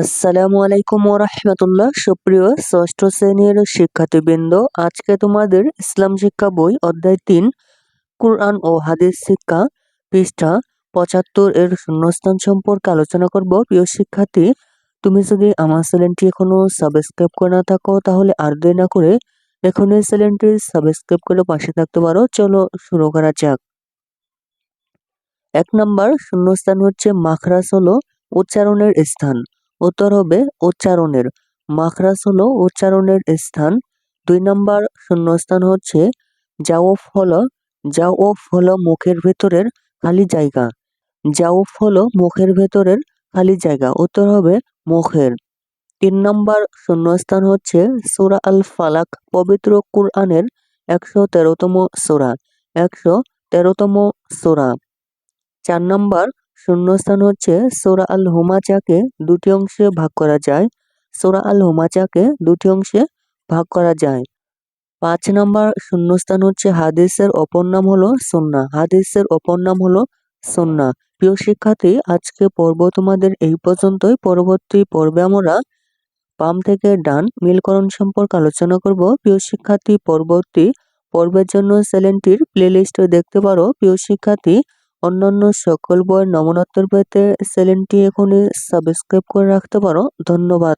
আসসালামু আলাইকুম ওরহমতুল্লাহ সুপ্রিয় ষষ্ঠ শ্রেণির শিক্ষার্থীবৃন্দ, আজকে তোমাদের ইসলাম শিক্ষা বই অধ্যায় তিন, কুরআন ও হাদিস শিক্ষা পৃষ্ঠা পঁচাত্তর এর শূন্যস্থান সম্পর্কে আলোচনা করব। প্রিয় শিক্ষার্থী, তুমি যদি আমার চ্যানেলটি এখনও সাবস্ক্রাইব করে না থাকো, তাহলে আর দেরি না করে এখন এই চ্যানেলটি সাবস্ক্রাইব করে পাশে থাকতে পারো। চলো শুরু করা যাক। এক নম্বর শূন্যস্থান হচ্ছে মাখরাস হলো উচ্চারণের স্থান। উত্তর হবে উচ্চারণের। মাখরাস হলো উচ্চারণের স্থান। দুই নম্বর শূন্যস্থান হচ্ছে জাওফ হলো জাওফ হলো মুখের ভেতরের খালি জায়গা। জাওফ হলো মুখের ভেতরের খালি জায়গা। উত্তর হবে মুখের। তিন নম্বর শূন্যস্থান হচ্ছে সুরা আল ফালাক পবিত্র কুরআনের একশো তেরোতম সোরা। একশো তেরোতম সোরা। চার নম্বর শূন্যস্থান হচ্ছে সোরা আল হুমাচাকে দুটি অংশে ভাগ করা যায়। সোরা আল হুমাচাকে দুটি অংশে ভাগ করা যায়। পাঁচ নম্বর শূন্যস্থান হচ্ছে হাদিসের অপর নাম হলো সন্না হাদিসের অপর নাম হলো সন্না প্রিয় শিক্ষার্থী, আজকে পর্ব তোমাদের এই পর্যন্তই। পরবর্তী পর্বে আমরা বাম থেকে ডান মিলকরণ সম্পর্কে আলোচনা করব। প্রিয় শিক্ষার্থী, পরবর্তী পর্বের জন্য চ্যানেলটির প্লেলিস্ট দেখতে পারো। প্রিয় শিক্ষার্থী অন্যান্য সকল বইয়ের নমনোত্তর পেতে চ্যানেলটি এখনই সাবস্ক্রাইব করে রাখতে পারো। ধন্যবাদ।